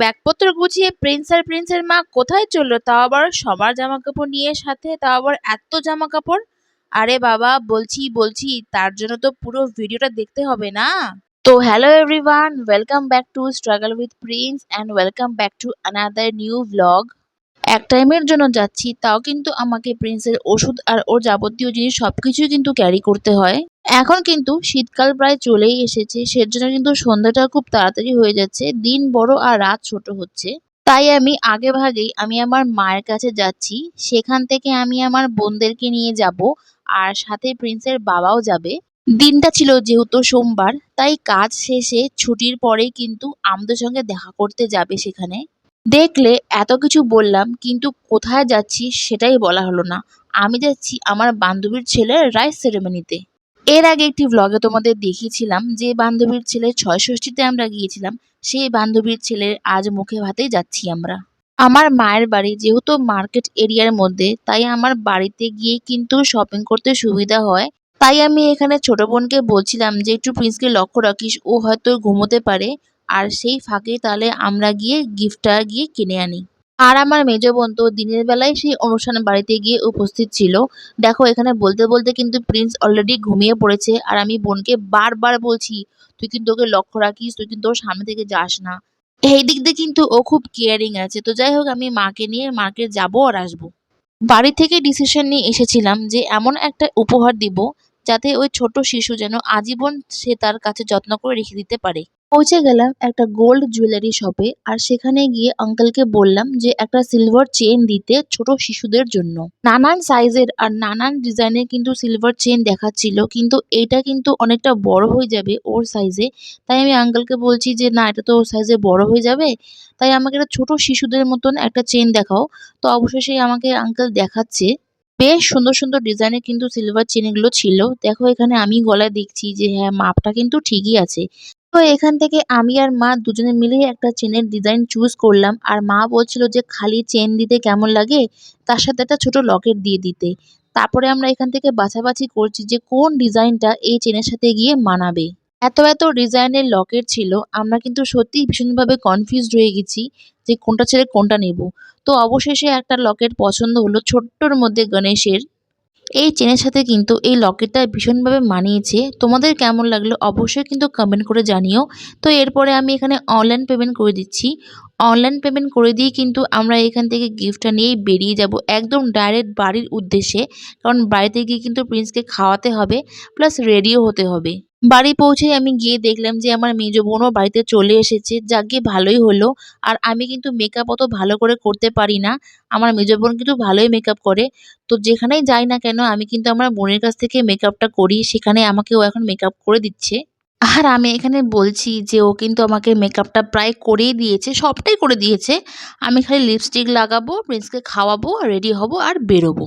ব্যাগপত্র গুছিয়ে প্রিন্স আর প্রিন্সের মা কোথায় চলল? তাও আবার সবার জামা কাপড় নিয়ে সাথে, তাও আবার এত জামা কাপড় আরে বাবা, বলছি বলছি, তার জন্য তো পুরো ভিডিওটা দেখতে হবে না? তো hello everyone welcome back to struggle with Prince and welcome back to another new vlog এক টাইমের জন্য যাচ্ছি, তাও কিন্তু আমাকে প্রিন্সের ওষুধ আর ওর যাবতীয় জিনিস সবকিছুই কিন্তু ক্যারি করতে হয়। এখন কিন্তু শীতকাল প্রায় চলেই এসেছে, সেজন্য কিন্তু সন্ধ্যাটা খুব তাড়াতাড়ি হয়ে যাচ্ছে, দিন বড় আর রাত ছোট হচ্ছে। তাই আমি আগে ভাগেই আমি আমার মায়ের কাছে যাচ্ছি, সেখান থেকে আমি আমার বোনদেরকে নিয়ে যাব আর সাথে প্রিন্সের বাবাও যাবে। দিনটা ছিল যেহেতু সোমবার, তাই কাজ শেষে ছুটির পরেই কিন্তু আমাদের সঙ্গে দেখা করতে যাবে সেখানে। দেখলে এত কিছু বললাম, কিন্তু কোথায় যাচ্ছি সেটাই বলা হলো না। আমি যাচ্ছি আমার বান্ধবীর ছেলের রাইস সেরেমনিতে। এর আগে একটি ব্লগে তোমাদের দেখিয়েছিলাম যে বান্ধবীর ছেলে ছয় ষষ্ঠীতে আমরা গিয়েছিলাম, সেই বান্ধবীর ছেলের আজ মুখে ভাতেই যাচ্ছি আমরা। আমার মায়ের বাড়ি যেহেতু মার্কেট এরিয়ার মধ্যে, তাই আমার বাড়িতে গিয়ে কিন্তু শপিং করতে সুবিধা হয়। তাই আমি এখানে ছোট বোনকে বলছিলাম যে, একটু প্রিন্সকে লক্ষ্য রাখিস, ও হয়তো ঘুমোতে পারে। আর সেই ফাঁকে তাহলে আমরা গিয়ে গিফটটা গিয়ে কিনে আনি। আর আমার মেজ বোন তো দিনের বেলায় সেই অনুষ্ঠান বাড়িতে গিয়ে উপস্থিত ছিল। দেখো, এখানে বলতে বলতে কিন্তু প্রিন্স অলরেডি ঘুমিয়ে পড়েছে আর আমি বোনকে বারবার বলছি, তুই কিন্তু ওকে লক্ষ্য রাখিস, তুই কিন্তু ওর সামনে থেকে যাস না। এই দিক দিয়ে কিন্তু ও খুব কেয়ারিং আছে। তো যাই হোক, আমি মাকে নিয়ে মার্কেট যাব আর আসব। বাড়ি থেকে ডিসিশন নিয়ে এসেছিলাম যে এমন একটা উপহার দিব যাতে ওই ছোট শিশু যেন আজীবন সে তার কাছে যত্ন করে রেখে দিতে পারে। পৌঁছে গেলাম একটা গোল্ড জুয়েলারি শপে আর সেখানে গিয়ে আঙ্কেলকে বললাম যে একটা সিলভার চেন দিতে ছোট শিশুদের জন্য। নানান সাইজের আর নানান ডিজাইনের কিন্তু সিলভার চেন দেখাচ্ছিল, কিন্তু এটা কিন্তু অনেকটা বড় হয়ে যাবে ওর সাইজে তাই আমি আঙ্কেলকে বলছি যে, না, এটা তো ওর সাইজে বড় হয়ে যাবে, তাই আমাকে একটা ছোট শিশুদের মতন একটা চেন দেখাও। তো অবশেষে আমাকে আঙ্কেল দেখাচ্ছে। বেশ সুন্দর সুন্দর ডিজাইনের কিন্তু সিলভার চেনগুলো ছিল। দেখো এখানে আমি গলায় দেখছি যে হ্যাঁ মাপটা কিন্তু ঠিকই আছে। তো এখান থেকে আমি আর মা দুজনে মিলেই একটা চেনের ডিজাইন চুজ করলাম। আর মা বলছিল যে, খালি চেন দিতে কেমন লাগে? তার সাথে একটা ছোট লকেট দিয়ে দিতে। তারপরে আমরা এখান থেকে বাছাবাছি করছি যে, কোন ডিজাইনটা এই চেনের সাথে গিয়ে মানাবে। এত এত ডিজাইনের লকেট ছিল, আমরা কিন্তু সত্যিই ভীষণভাবে কনফিউজড হয়ে গেছি যে, কোনটা ছেড়ে কোনটা নেব। তো অবশেষে একটা লকেট পছন্দ হলো ছোট্টর মধ্যে গণেশের। এই চেনের সাথে কিন্তু এই লকেটটা ভীষণভাবে মানিয়েছে। তোমাদের কেমন লাগল অবশ্যই কিন্তু কমেন্ট করে জানিও। তো এরপরে আমি এখানে অনলাইন পেমেন্ট করে দিচ্ছি। অনলাইন পেমেন্ট করে দিয়ে কিন্তু আমরা এখান থেকে গিফটটা নিয়েই বেরিয়ে যাব একদম ডাইরেক্ট বাড়ির উদ্দেশ্যে। কারণ বাড়িতে গিয়ে কিন্তু প্রিন্সকে খাওয়াতে হবে প্লাস রেডিও হতে হবে। বাড়ি পৌঁছেই আমি গিয়ে দেখলাম যে আমার মেজ বোনও বাড়িতে চলে এসেছে যাকে ভালোই হলো। আর আমি কিন্তু মেকআপ অত ভালো করে করতে পারি না। আমার মেজ বোন কিন্তু ভালোই মেকআপ করে। তো যেখানেই যাই না কেন, আমি কিন্তু আমার বোনের কাছ থেকে মেকআপটা করি, সেখানে আমাকে ও এখন মেকআপ করে দিচ্ছে। আর আমি এখানে বলছি যে ও কিন্তু আমাকে মেকআপটা প্রায় করেই দিয়েছে, সবটাই করে দিয়েছে। আমি খালি লিপস্টিক লাগাবো প্রিন্সকে খাওয়াবো রেডি হব আর বেরোবো।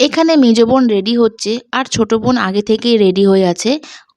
এখানে মেজ বোন রেডি হচ্ছে, আর ছোট বোন আগে থেকেই রেডি হয়ে আছে।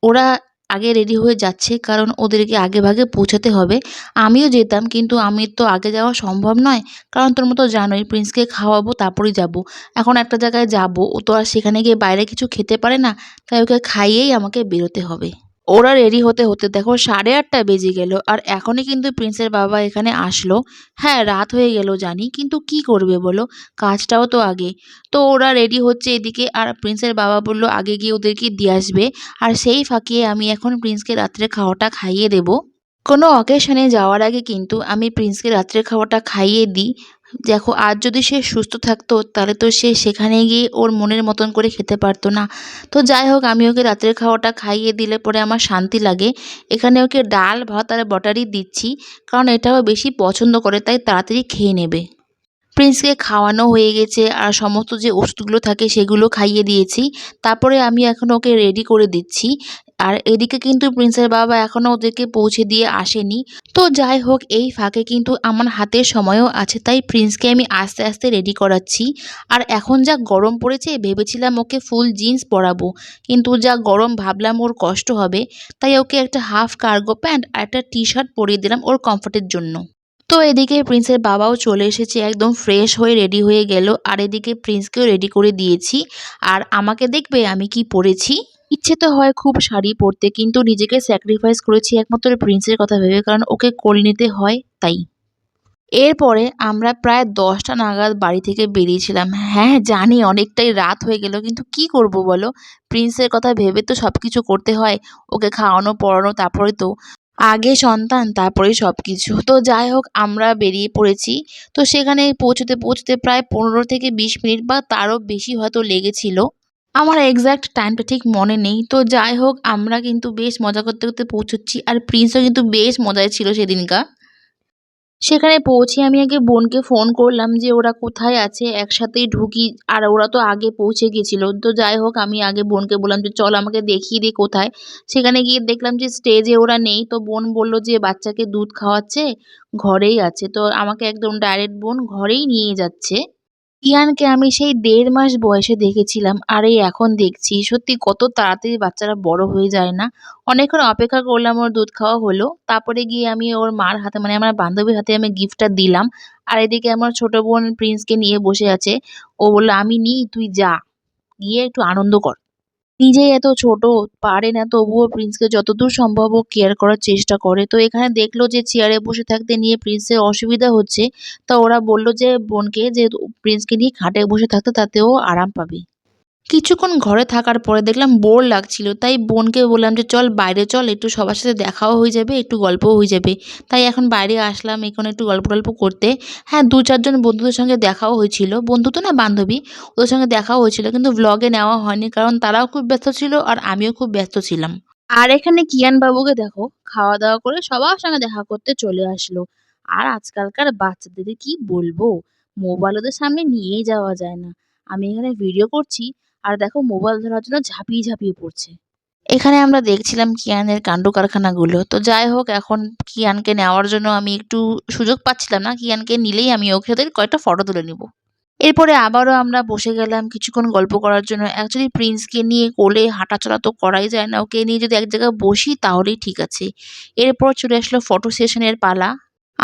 ওরা আগে রেডি হয়ে যাচ্ছে, কারণ ওদেরকে আগে ভাগে পৌঁছাতে হবে। আমিও যেতাম, কিন্তু আমি তো আগে যাওয়া সম্ভব নয়। কারণ তোর মতো জানোই প্রিন্সকে খাওয়াবো, তারপরেই যাব। এখন একটা জায়গায় যাব, ও তো আর সেখানে গিয়ে বাইরে কিছু খেতে পারে না, তাই ওকে খাইয়েই আমাকে বেরোতে হবে। ওরা রেডি হতে হতে দেখো সাড়ে আটটা বেজে গেল আর এখনই কিন্তু প্রিন্সের বাবা এখানে আসলো। হ্যাঁ রাত হয়ে গেল জানি, কিন্তু কি করবে বলো? কাজটাও তো আগে। তো ওরা রেডি হচ্ছে এদিকে আর প্রিন্সের বাবা বলল, আগে গিয়ে ওদেরকে দিয়ে আসবে। আর সেই ফাঁকিয়ে আমি এখন প্রিন্সকে রাত্রে খাওয়াটা খাইয়ে দেব। কোনো অকেশনে যাওয়ার আগে কিন্তু আমি প্রিন্সকে রাত্রে খাওয়াটা খাইয়ে দিই। দেখো, আজ যদি সে সুস্থ থাকতো, তাহলে তো সে সেখানে গিয়ে ওর মনের মতন করে খেতে পারতো না। তো যাই হোক, আমি ওকে রাতের খাওয়াটা খাইয়ে দিলে পরে আমার শান্তি লাগে। এখানে ওকে ডাল, ভাত আর বটারি দিচ্ছি, কারণ এটাও বেশি পছন্দ করে, তাই তাড়াতাড়ি খেয়ে নেবে। প্রিন্সকে খাওয়ানো হয়ে গেছে, আর সমস্ত যে ওষুধগুলো থাকে সেগুলো খাইয়ে দিয়েছি। তারপরে আমি এখন ওকে রেডি করে দিচ্ছি। আর এদিকে কিন্তু প্রিন্সের বাবা এখনও ওদেরকে পৌঁছে দিয়ে আসেনি। তো যাই হোক, এই ফাঁকে কিন্তু আমার হাতে সময়ও আছে, তাই প্রিন্সকে আমি আস্তে আস্তে রেডি করাচ্ছি। আর এখন যা গরম পড়েছে, ভেবেছিলাম ওকে ফুল জিন্স পরাবো, কিন্তু যা গরম ভাবলাম ওর কষ্ট হবে, তাই ওকে একটা হাফ কার্গো প্যান্ট আর একটা টি শার্ট পরিয়ে দিলাম ওর কমফোর্টের জন্য। তো এদিকে প্রিন্সের বাবাও চলে এসেছে, একদম ফ্রেশ হয়ে রেডি হয়ে গেল, আর এদিকে প্রিন্সকেও রেডি করে দিয়েছি। আর আমাকে দেখবে আমি কি পরেছি। ইচ্ছে তো হয় খুব শাড়ি পরতে, কিন্তু নিজেকে স্যাক্রিফাইস করেছি একমাত্র প্রিন্সের কথা ভেবে, কারণ ওকে কোল নিতে হয় তাই। এরপরে আমরা প্রায় দশটা নাগাদ বাড়ি থেকে বেরিয়েছিলাম। হ্যাঁ জানি অনেকটাই রাত হয়ে গেল, কিন্তু কি করব বলো? প্রিন্সের কথা ভেবে তো সব কিছু করতে হয়, ওকে খাওয়ানো, পড়ানো, তারপরে তো আগে সন্তান তারপরেই সব কিছু তো যাই হোক, আমরা বেরিয়ে পড়েছি। তো সেখানে পৌঁছতে পৌঁছতে প্রায় পনেরো থেকে বিশ মিনিট বা তারও বেশি হয়তো লেগেছিল। আমার এক্স্যাক্ট টাইমটা ঠিক মনে নেই। তো যাই হোক, আমরা কিন্তু বেশ মজা করতে করতে পৌঁছচ্ছি আর প্রিন্সও কিন্তু বেশ মজায় ছিল সেদিনকা সেখানে পৌঁছে আমি আগে বোনকে ফোন করলাম যে ওরা কোথায় আছে, একসাথেই ঢুকি, আর ওরা তো আগে পৌঁছে গেছিল। তো যাই হোক, আমি আগে বোনকে বললাম যে, চল আমাকে দেখিয়ে দে কোথায়। সেখানে গিয়ে দেখলাম যে স্টেজে ওরা নেই। তো বোন বলল যে, বাচ্চাকে দুধ খাওয়াচ্ছে, ঘরেই আছে। তো আমাকে একদম ডাইরেক্ট বোন ঘরেই নিয়ে যাচ্ছে। কিয়ানকে আমি সেই দেড় মাস বয়সে দেখেছিলাম, আর এই এখন দেখছি। সত্যি কত তাড়াতাড়ি বাচ্চারা বড় হয়ে যায় না? অনেকক্ষণ অপেক্ষা করলাম ওর দুধ খাওয়া হলো। তারপরে গিয়ে আমি ওর মার হাতে মানে আমার বান্ধবীর হাতে আমি গিফটটা দিলাম। আর এদিকে আমার ছোট বোন প্রিন্সকে নিয়ে বসে আছে। ও বলল, আমি নিই তুই যা। গিয়ে একটু আনন্দ কর। নিজেই এত ছোট, পারে না, তবুও প্রিন্সকে যতদূর সম্ভব ও কেয়ার করার চেষ্টা করে। তো এখানে দেখল যে চেয়ারে বসে থাকতে নিয়ে প্রিন্সের অসুবিধা হচ্ছে। তা ওরা বলল যে বোনকে যে প্রিন্সকে নিয়ে খাটে বসে থাকতে, তাতেও আরাম পাবে। কিছুক্ষণ ঘরে থাকার পরে দেখলাম বোর লাগছিল, তাই বোনকে বললাম যে, চল বাইরে চল, একটু সবার সাথে দেখাও হয়ে যাবে, একটু গল্পও হয়ে যাবে। তাই এখন বাইরে আসলাম, এখানে একটু গল্প টল্প করতে। হ্যাঁ দু চারজন বন্ধুদের সঙ্গে দেখাও হয়েছিল। বন্ধু তো না, বান্ধবী, ওদের সঙ্গে দেখাও হয়েছিল, কিন্তু ব্লগে নেওয়া হয়নি, কারণ তারাও খুব ব্যস্ত ছিল আর আমিও খুব ব্যস্ত ছিলাম। আর এখানে কিয়ান বাবুকে দেখো খাওয়া দাওয়া করে সবার সঙ্গে দেখা করতে চলে আসলো। আর আজকালকার বাচ্চাদের কি বলব? মোবাইল ওদের সামনে নিয়েই যাওয়া যায় না। আমি এখানে ভিডিও করছি আর দেখো মোবাইল ধরার জন্য ঝাঁপিয়ে ঝাঁপিয়ে পড়ছে। এখানে আমরা দেখছিলাম কিয়ানের কাণ্ড কারখানাগুলো। তো যাই হোক, এখন কিয়ানকে নেওয়ার জন্য আমি একটু সুযোগ পাচ্ছিলাম না। কিয়ানকে নিলেই আমি ওকে সাথে কয়েকটা ফটো তুলে নিব। এরপরে আবারও আমরা বসে গেলাম কিছুক্ষণ গল্প করার জন্য। অ্যাকচুয়ালি প্রিন্সকে নিয়ে কোলে হাঁটাচলা তো করাই যায় না। ওকে নিয়ে যদি এক জায়গায় বসি, তাহলেই ঠিক আছে। এরপর চলে আসলো ফটো সেশনের পালা।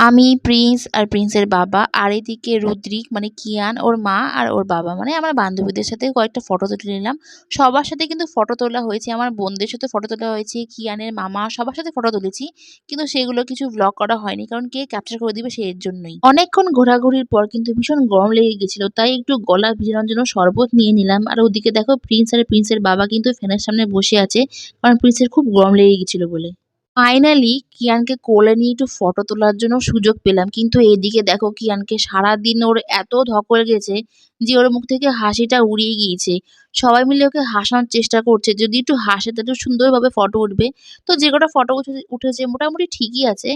আমি, প্রিন্স আর প্রিন্সের বাবা আর এদিকে রুদ্রিক মানে কিয়ান, ওর মা আর ওর বাবা। মানে আমার বান্ধবীদের সাথে কয়েকটা ফটো তুলে নিলাম। সবার সাথে কিন্তু ফটো তোলা হয়েছে। আমার বোনদের সাথে ফটো তোলা হয়েছে, কিয়ানের মামা, সবার সাথে ফটো তুলেছি। কিন্তু সেগুলো কিছু ব্লগ করা হয়নি, কারণ কে ক্যাপচার করে দিবে সেই জন্যই। অনেকক্ষণ ঘোরাঘুরির পর কিন্তু ভীষণ গরম লেগে গেছিল, তাই একটু গলা ভিজানোর জন্য শরবত নিয়ে নিলাম। আর ওদিকে দেখো, প্রিন্স আর প্রিন্সের বাবা কিন্তু ফ্যানের সামনে বসে আছে, কারণ প্রিন্সের খুব গরম লেগে গেছিল বলে। ফাইনালি কিয়ানকে কোলে নিয়ে একটু ফটো তোলার জন্য সুযোগ পেলাম। কিন্তু এদিকে দেখো কিয়ানকে সারাদিন ওর এত ধকল গেছে যে ওর মুখ থেকে হাসিটা উড়িয়ে গিয়েছে। সবাই মিলে ওকে হাসানোর চেষ্টা করছে। যদি একটু হাসে তো একটু সুন্দরভাবে ফটো উঠবে। তো যে কটা ফটো উঠেছে মোটামুটি ঠিকই আছে।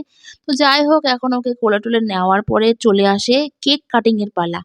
তো যাই হোক, এখন ওকে কোলে টোলে নেওয়ার পরে চলে আসে কেক কাটিংয়ের পালা।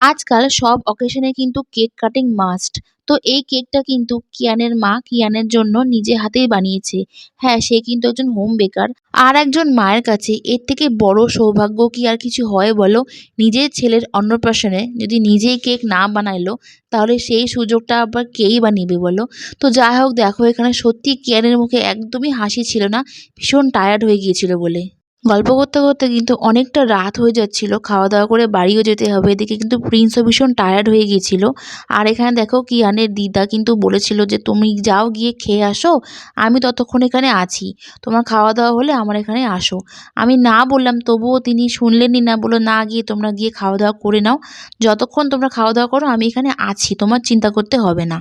আজকাল সব অকেশনে কিন্তু কেক কাটিং মাস্ট তো এই কেকটা কিন্তু কিয়ানের মা কিয়ানের জন্য নিজে হাতেই বানিয়েছে। হ্যাঁ সে কিন্তু একজন হোম বেকার আর একজন মায়ের কাছে এর থেকে বড় সৌভাগ্য কি আর কিছু হয় বলো? নিজের ছেলের অন্নপ্রাশনে যদি নিজেই কেক না বানাইলো, তাহলে সেই সুযোগটা আবার কেই বা নেবে বলো? তো যাই হোক, দেখো এখানে সত্যি কিয়ানের মুখে একদমই হাসি ছিল না। ভীষণ টায়ার্ড হয়ে গিয়েছিল বলে। গল্প করতে করতে কিন্তু অনেকটা রাত হয়ে যাচ্ছিল। খাওয়া দাওয়া করে বাড়িও যেতে হবে। এদিকে কিন্তু প্রিন্সও ভীষণ টায়ার্ড হয়ে গিয়েছিল। আর এখানে দেখো কিয়ানের দিদা কিন্তু বলেছিল যে, তুমি যাও গিয়ে খেয়ে আসো। আমি ততক্ষণ এখানে আছি। তোমার খাওয়া দাওয়া হলে আমার এখানে আসো। আমি না বললাম, তবুও তিনি শুনলেনই না। বলল, না গিয়ে তোমরা গিয়ে খাওয়া দাওয়া করে নাও। যতক্ষণ তোমরা খাওয়া দাওয়া করো, আমি এখানে আছি। তোমার চিন্তা করতে হবে না।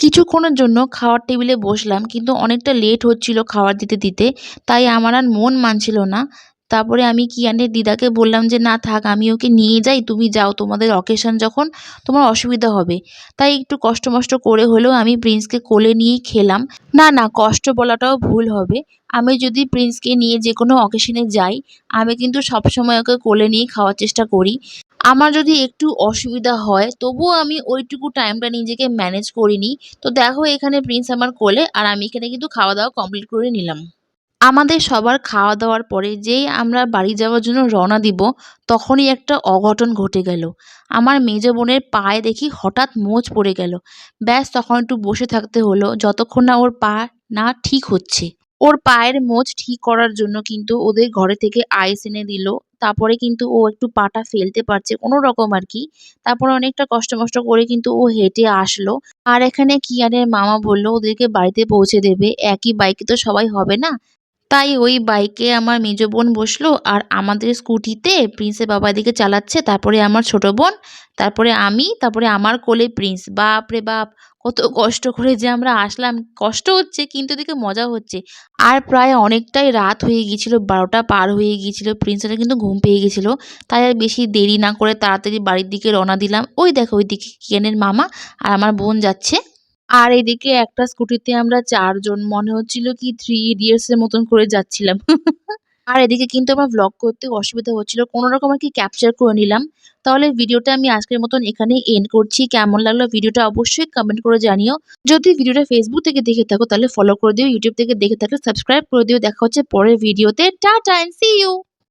কিছুক্ষণের জন্য খাওয়ার টেবিলে বসলাম, কিন্তু অনেকটা লেট হচ্ছিল খাবার দিতে দিতে, তাই আমার আর মন মানছিল না। তারপরে আমি কিয়ানের দিদাকে বললাম যে, না থাক, আমি ওকে নিয়ে যাই, তুমি যাও, তোমাদের অকেশন যখন তোমার অসুবিধা হবে। তাই একটু কষ্ট মষ্ট করে হলেও আমি প্রিন্সকে কোলে নিয়েই খেলাম। না না, কষ্ট বলাটাও ভুল হবে। আমি যদি প্রিন্সকে নিয়ে যে কোনো অকেশনে যাই, আমি কিন্তু সবসময় ওকে কোলে নিয়ে খাওয়ার চেষ্টা করি। আমার যদি একটু অসুবিধা হয়, তবুও আমি ওইটুকু টাইমটা নিজেকে ম্যানেজ করে নিই তো দেখো, এখানে প্রিন্স আমার কোলে, আর আমি এখানে কিন্তু খাওয়া দাওয়া কমপ্লিট করে নিলাম। আমাদের সবার খাওয়া দাওয়ার পরে যেই আমরা বাড়ি যাওয়ার জন্য রওনা দিব, তখনই একটা অঘটন ঘটে গেল। আমার মেজ বোনের পায়ে দেখি হঠাৎ মোচ পড়ে গেল। ব্যাস, তখন একটু বসে থাকতে হলো, যতক্ষণ না ওর পা না ঠিক হচ্ছে। ওর পায়ের মোচ ঠিক করার জন্য কিন্তু ওদের ঘরে থেকে আইস এনে দিল। তারপরে কিন্তু ও একটু পাটা ফেলতে পারছে কোনো রকম আর কি। তারপরে অনেকটা কষ্ট মষ্ট করে কিন্তু ও হেঁটে আসলো। আর এখানে কিয়ানের মামা বলল, ওদেরকে বাড়িতে পৌঁছে দেবে। একই বাইকে তো সবাই হবে না? তাই ওই বাইকে আমার মেজো বোন বসল আর আমাদের স্কুটিতে প্রিন্সের বাবা দিকে চালাচ্ছে, তারপরে আমার ছোট বোন, তারপরে আমি, তারপরে আমার কোলে প্রিন্স। বাপ রে বাপ, কত কষ্ট করে যে আমরা আসলাম। কষ্ট হচ্ছে, কিন্তু এদিকে মজা হচ্ছে। আর প্রায় অনেকটাই রাত হয়ে গিয়েছিল, বারোটা পার হয়ে গিয়েছিল, প্রিন্সের কিন্তু ঘুম পেয়ে গেছিল তাই আর বেশি দেরি না করে তাড়াতাড়ি বাড়ির দিকে রওনা দিলাম। ওই দেখো ওই দিকে কিয়ানের মামা আর আমার বোন যাচ্ছে। আর এদিকে একটা স্কুটিতে আমরা চারজন, মনে হচ্ছিল কি থ্রি ইডিয়টস এর মতন করে যাচ্ছিলাম। আর এদিকে কিন্তু আমার ভ্লগ করতে অসুবিধা হচ্ছিল, কোনো রকম আর কি ক্যাপচার করে নিলাম। তাহলে ভিডিওটা আমি আজকের মতন এখানে এন্ড করছি। কেমন লাগল ভিডিওটা অবশ্যই কমেন্ট করে জানিও। যদি ভিডিওটা ফেসবুক থেকে দেখে থাকো, তাহলে ফলো করে দিও ইউটিউব থেকে দেখে থাকলে সাবস্ক্রাইব করে দিও। দেখা হচ্ছে পরের ভিডিওতে। Tata and see you